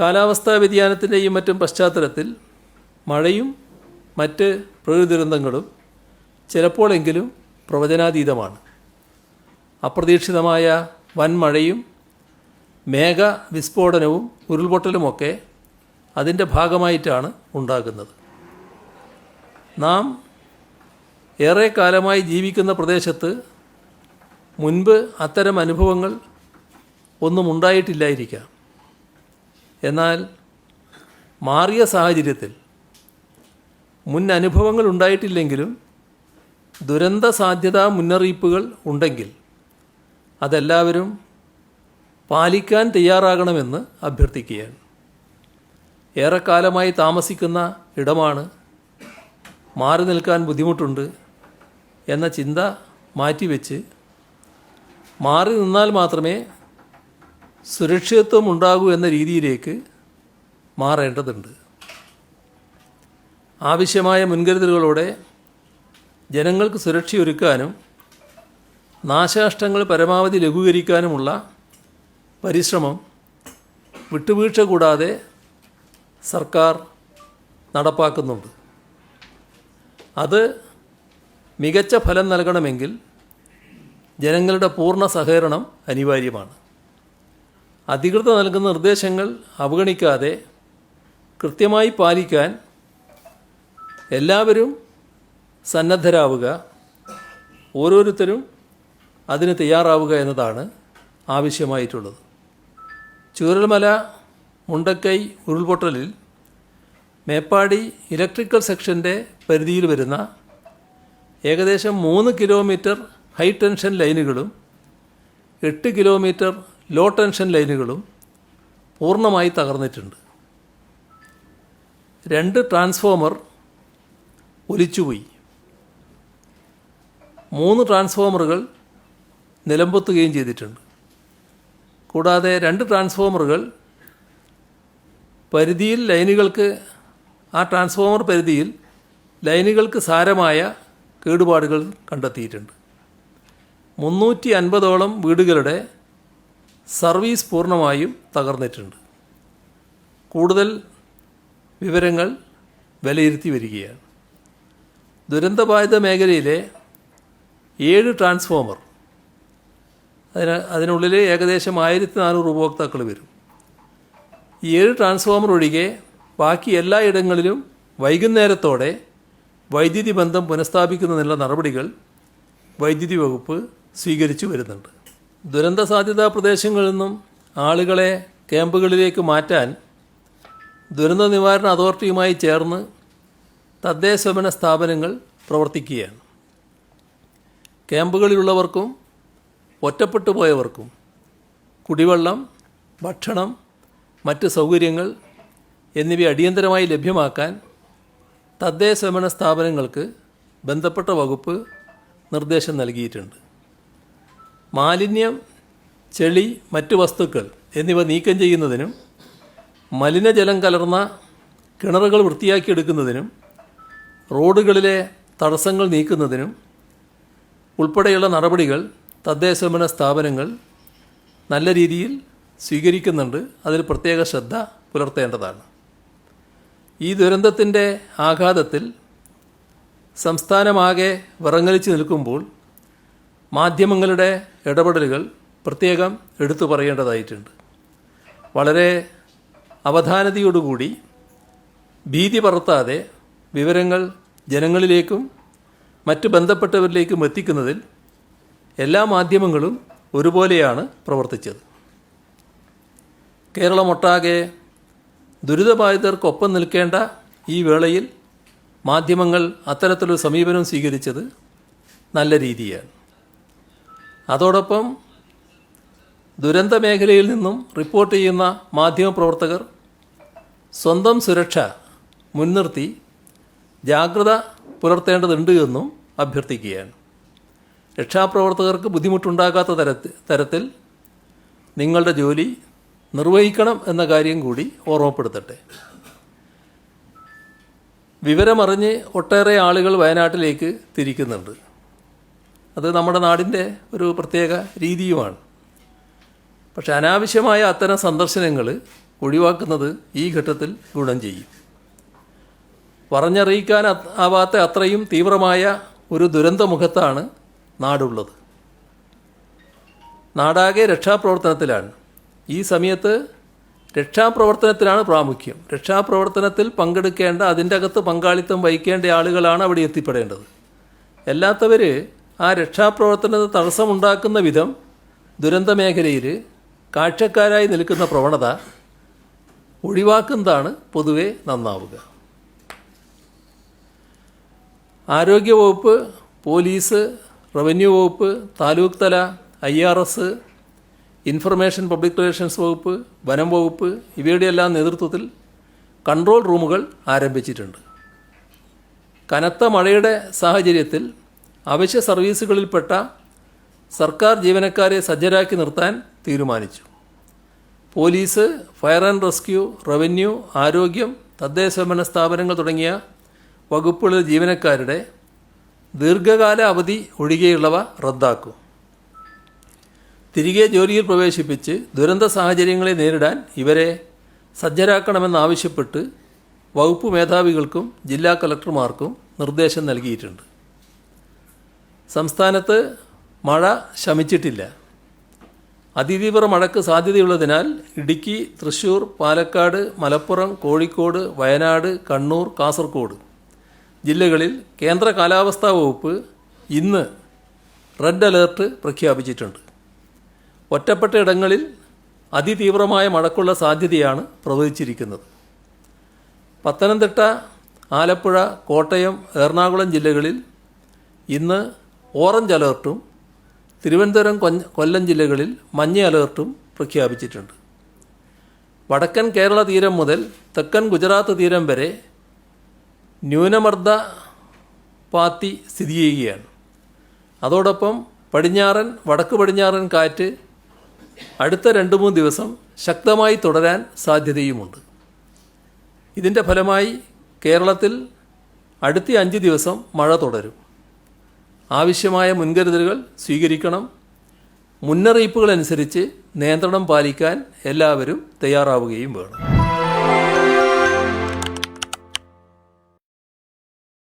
കാലാവസ്ഥാ വ്യതിയാനത്തിന്റെയും മറ്റും പശ്ചാത്തലത്തിൽ മഴയും മറ്റ് പ്രകൃതി ദുരന്തങ്ങളും ചിലപ്പോഴെങ്കിലും പ്രവചനാതീതമാണ്. അപ്രതീക്ഷിതമായ വൻമഴയും മേഘ വിസ്ഫോടനവും ഉരുൾപൊട്ടലുമൊക്കെ അതിന്റെ ഭാഗമായിട്ടാണ് ഉണ്ടാകുന്നത്. നാം ഏറെ കാലമായി ജീവിക്കുന്ന പ്രദേശത്ത് മുൻപ് അത്തരം അനുഭവങ്ങൾ ഒന്നും ഉണ്ടായിട്ടില്ലായിരിക്കാം. എന്നാൽ മാറിയ സാഹചര്യത്തിൽ മുൻ അനുഭവങ്ങൾ ഉണ്ടായിട്ടില്ലെങ്കിലും ദുരന്ത സാധ്യതാ മുന്നറിയിപ്പുകൾ ഉണ്ടെങ്കിൽ അതെല്ലാവരും പാലിക്കാൻ തയ്യാറാകണമെന്ന് അഭ്യർത്ഥിക്കുകയാണ്. ഏറെക്കാലമായി താമസിക്കുന്ന ഇടമാണ് മാറി നിൽക്കാൻ ബുദ്ധിമുട്ടുണ്ട് എന്ന ചിന്ത മാറ്റിവെച്ച് മാറി നിന്നാൽ മാത്രമേ സുരക്ഷിതത്വം ഉണ്ടാകൂ എന്ന രീതിയിലേക്ക് മാറേണ്ടതുണ്ട്. ആവശ്യമായ മുൻകരുതലുകളോടെ ജനങ്ങൾക്ക് സുരക്ഷയൊരുക്കാനും നാശനഷ്ടങ്ങൾ പരമാവധി ലഘൂകരിക്കാനുമുള്ള പരിശ്രമം വിട്ടുവീഴ്ച കൂടാതെ സർക്കാർ നടപ്പാക്കുന്നുണ്ട്. അത് മികച്ച ഫലം നൽകണമെങ്കിൽ ജനങ്ങളുടെ പൂർണ സഹകരണം അനിവാര്യമാണ്. അധികൃതർ നൽകുന്ന നിർദ്ദേശങ്ങൾ അവഗണിക്കാതെ കൃത്യമായി പാലിക്കാൻ എല്ലാവരും സന്നദ്ധരാവുക ഓരോരുത്തരും അതിന് തയ്യാറാവുക എന്നതാണ് ആവശ്യമായിട്ടുള്ളത്. ചൂരൽമല മുണ്ടക്കൈ ഉരുൾപൊട്ടലിൽ മേപ്പാടി ഇലക്ട്രിക്കൽ സെക്ഷന്റെ പരിധിയിൽ വരുന്ന ഏകദേശം മൂന്ന് കിലോമീറ്റർ ഹൈ ടെൻഷൻ ലൈനുകളും എട്ട് കിലോമീറ്റർ ലോ ടെൻഷൻ ലൈനുകളും പൂർണമായി തകർന്നിട്ടുണ്ട്. രണ്ട് ട്രാൻസ്ഫോമർ ഒലിച്ചുപോയി. മൂന്ന് ട്രാൻസ്ഫോമറുകൾ നിലമ്പൊത്തുകയും ചെയ്തിട്ടുണ്ട്. കൂടാതെ രണ്ട് ട്രാൻസ്ഫോമറുകൾ പരിധിയിൽ ലൈനുകൾക്ക് ആ ട്രാൻസ്ഫോമർ പരിധിയിൽ ലൈനുകൾക്ക് സാരമായ കേടുപാടുകൾ കണ്ടെത്തിയിട്ടുണ്ട്. മുന്നൂറ്റി അൻപതോളം വീടുകളുടെ സർവീസ് പൂർണമായും തകർന്നിട്ടുണ്ട്. കൂടുതൽ വിവരങ്ങൾ വിലയിരുത്തി വരികയാണ്. ദുരന്തബാധിത മേഖലയിലെ ഏഴ് ട്രാൻസ്ഫോമർ. അതിന് അതിനുള്ളിൽ ഏകദേശം ആയിരത്തി നാനൂറ് ഉപഭോക്താക്കൾ വരും. ഈ ഏഴ് ട്രാൻസ്ഫോമർ ഒഴികെ ബാക്കി എല്ലാ ഇടങ്ങളിലും വൈകുന്നേരത്തോടെ വൈദ്യുതി ബന്ധം പുനഃസ്ഥാപിക്കുന്നതിനുള്ള നടപടികൾ വൈദ്യുതി വകുപ്പ് സ്വീകരിച്ചു വരുന്നുണ്ട്. ദുരന്ത സാധ്യതാ പ്രദേശങ്ങളിൽ നിന്നും ആളുകളെ ക്യാമ്പുകളിലേക്ക് മാറ്റാൻ ദുരന്ത നിവാരണ അതോറിറ്റിയുമായി ചേർന്ന് തദ്ദേശഭരണ സ്ഥാപനങ്ങൾ പ്രവർത്തിക്കുകയാണ്. ക്യാമ്പുകളിലുള്ളവർക്കും ഒറ്റപ്പെട്ടു പോയവർക്കും കുടിവെള്ളം ഭക്ഷണം മറ്റ് സൗകര്യങ്ങൾ എന്നിവ അടിയന്തരമായി ലഭ്യമാക്കാൻ തദ്ദേശഭരണ സ്ഥാപനങ്ങൾക്ക് ബന്ധപ്പെട്ട വകുപ്പ് നിർദ്ദേശം നൽകിയിട്ടുണ്ട്. മാലിന്യം ചെളി മറ്റ് വസ്തുക്കൾ എന്നിവ നീക്കം ചെയ്യുന്നതിനും മലിനജലം കലർന്ന കിണറുകൾ വൃത്തിയാക്കിയെടുക്കുന്നതിനും റോഡുകളിലെ തടസ്സങ്ങൾ നീക്കുന്നതിനും ഉൾപ്പെടെയുള്ള നടപടികൾ തദ്ദേശഭരണ സ്ഥാപനങ്ങൾ നല്ല രീതിയിൽ സ്വീകരിക്കുന്നുണ്ട്. അതിൽ പ്രത്യേക ശ്രദ്ധ പുലർത്തേണ്ടതാണ്. ഈ ദുരന്തത്തിന്റെ ആഘാതത്തിൽ സംസ്ഥാനമാകെ വിറങ്ങലിച്ച് നിൽക്കുമ്പോൾ മാധ്യമങ്ങളുടെ ഇടപെടലുകൾ പ്രത്യേകം എടുത്തു പറയേണ്ടതായിട്ടുണ്ട്. വളരെ അവധാനതയോടുകൂടി ഭീതി പറത്താതെ വിവരങ്ങൾ ജനങ്ങളിലേക്കും മറ്റ് ബന്ധപ്പെട്ടവരിലേക്കും എത്തിക്കുന്നതിൽ എല്ലാ മാധ്യമങ്ങളും ഒരുപോലെയാണ് പ്രവർത്തിച്ചത്. കേരളമൊട്ടാകെ ദുരിതബാധിതർക്കൊപ്പം നിൽക്കേണ്ട ഈ വേളയിൽ മാധ്യമങ്ങൾ അത്തരത്തിലൊരു സമീപനം സ്വീകരിച്ചത് നല്ല രീതിയാണ്. അതോടൊപ്പം ദുരന്ത മേഖലയിൽ നിന്നും റിപ്പോർട്ട് ചെയ്യുന്ന മാധ്യമപ്രവർത്തകർ സ്വന്തം സുരക്ഷ മുൻനിർത്തി ജാഗ്രത പുലർത്തേണ്ടതുണ്ട് എന്നും അഭ്യർത്ഥിക്കുകയാണ്. രക്ഷാപ്രവർത്തകർക്ക് ബുദ്ധിമുട്ടുണ്ടാകാത്ത തരത്തിൽ തരത്തിൽ നിങ്ങളുടെ ജോലി നിർവഹിക്കണം എന്ന കാര്യം കൂടി ഓർമ്മപ്പെടുത്തട്ടെ. വിവരമറിഞ്ഞ് ഒട്ടേറെ ആളുകൾ വയനാട്ടിലേക്ക് തിരിക്കുന്നുണ്ട്. അത് നമ്മുടെ നാടിന്റെ ഒരു പ്രത്യേക രീതിയുമാണ്. പക്ഷെ അനാവശ്യമായ അത്തരം സന്ദർശനങ്ങൾ ഒഴിവാക്കുന്നത് ഈ ഘട്ടത്തിൽ ഗുണം ചെയ്യും. പറഞ്ഞറിയിക്കാൻ ആവാത്ത അത്രയും തീവ്രമായ ഒരു ദുരന്തമുഖത്താണ് നാടുള്ളത്. നാടാകെ രക്ഷാപ്രവർത്തനത്തിലാണ്. ഈ സമയത്ത് രക്ഷാപ്രവർത്തനത്തിനാണ് പ്രാമുഖ്യം. രക്ഷാപ്രവർത്തനത്തിൽ പങ്കെടുക്കേണ്ട അതിന്റെ അകത്ത് പങ്കാളിത്തം വഹിക്കേണ്ട ആളുകളാണ് അവിടെ എത്തിപ്പെടേണ്ടത്. അല്ലാത്തവർ ആ രക്ഷാപ്രവർത്തനത്തിന് തടസ്സമുണ്ടാക്കുന്ന വിധം ദുരന്ത മേഖലയിൽ കാഴ്ചക്കാരായി നിൽക്കുന്ന പ്രവണത ഒഴിവാക്കുന്നതാണ് പൊതുവെ നന്നാവുക. ആരോഗ്യവകുപ്പ് പോലീസ് റവന്യൂ വകുപ്പ് താലൂക്ക് തല I R S information public relations വകുപ്പ് വനം വകുപ്പ് ഇവയുടെയെല്ലാം നേതൃത്വത്തിൽ കൺട്രോൾ റൂമുകൾ ആരംഭിച്ചിട്ടുണ്ട്. കനത്ത മഴയുടെ സാഹചര്യത്തിൽ അവശ്യ സർവീസുകളിൽപ്പെട്ട സർക്കാർ ജീവനക്കാരെ സജ്ജരാക്കി നിർത്താൻ തീരുമാനിച്ചു. Police fire and rescue revenue ആരോഗ്യം തദ്ദേശഭരണ സ്ഥാപനങ്ങൾ തുടങ്ങിയ വകുപ്പുകളിലെ ജീവനക്കാരുടെ ദീർഘകാല അവധി ഒഴികെയുള്ളവ റദ്ദാക്കും. തിരികെ ജോലിയിൽ പ്രവേശിപ്പിച്ച് ദുരന്ത സാഹചര്യങ്ങളെ നേരിടാൻ ഇവരെ സജ്ജരാക്കണമെന്നാവശ്യപ്പെട്ട് വകുപ്പ് മേധാവികൾക്കും ജില്ലാ കളക്ടർമാർക്കും നിർദ്ദേശം നൽകിയിട്ടുണ്ട്. സംസ്ഥാനത്ത് മഴ ശമിച്ചിട്ടില്ല. അതിതീവ്ര മഴയ്ക്ക് സാധ്യതയുള്ളതിനാൽ ഇടുക്കി തൃശൂർ പാലക്കാട് മലപ്പുറം കോഴിക്കോട് വയനാട് കണ്ണൂർ കാസർഗോഡ് ജില്ലകളിൽ കേന്ദ്ര കാലാവസ്ഥാ വകുപ്പ് ഇന്ന് റെഡ് അലേർട്ട് പ്രഖ്യാപിച്ചിട്ടുണ്ട്. ഒറ്റപ്പെട്ട ഇടങ്ങളിൽ അതിതീവ്രമായ മഴക്കുള്ള സാധ്യതയാണ് പ്രവചിച്ചിരിക്കുന്നത് പത്തനംതിട്ട ആലപ്പുഴ കോട്ടയം എറണാകുളം ജില്ലകളിൽ ഇന്ന് ഓറഞ്ച് അലേർട്ടും തിരുവനന്തപുരം കൊല്ലം ജില്ലകളിൽ മഞ്ഞ അലേർട്ടും പ്രഖ്യാപിച്ചിട്ടുണ്ട്. വടക്കൻ കേരള തീരം മുതൽ തെക്കൻ ഗുജറാത്ത് തീരം വരെ ന്യൂനമർദ്ദ പാത്തി സ്ഥിതി ചെയ്യുകയാണ്. അതോടൊപ്പം പടിഞ്ഞാറൻ വടക്ക് പടിഞ്ഞാറൻ കാറ്റ് അടുത്ത രണ്ട് മൂന്ന് ദിവസം ശക്തമായി തുടരാൻ സാധ്യതയുമുണ്ട്. ഇതിന്റെ ഫലമായി കേരളത്തിൽ അടുത്ത അഞ്ച് ദിവസം മഴ തുടരും. ആവശ്യമായ മുൻകരുതലുകൾ സ്വീകരിക്കണം. മുന്നറിയിപ്പുകൾ അനുസരിച്ച് നിയന്ത്രണം പാലിക്കാൻ എല്ലാവരും തയ്യാറാവുകയും വേണം.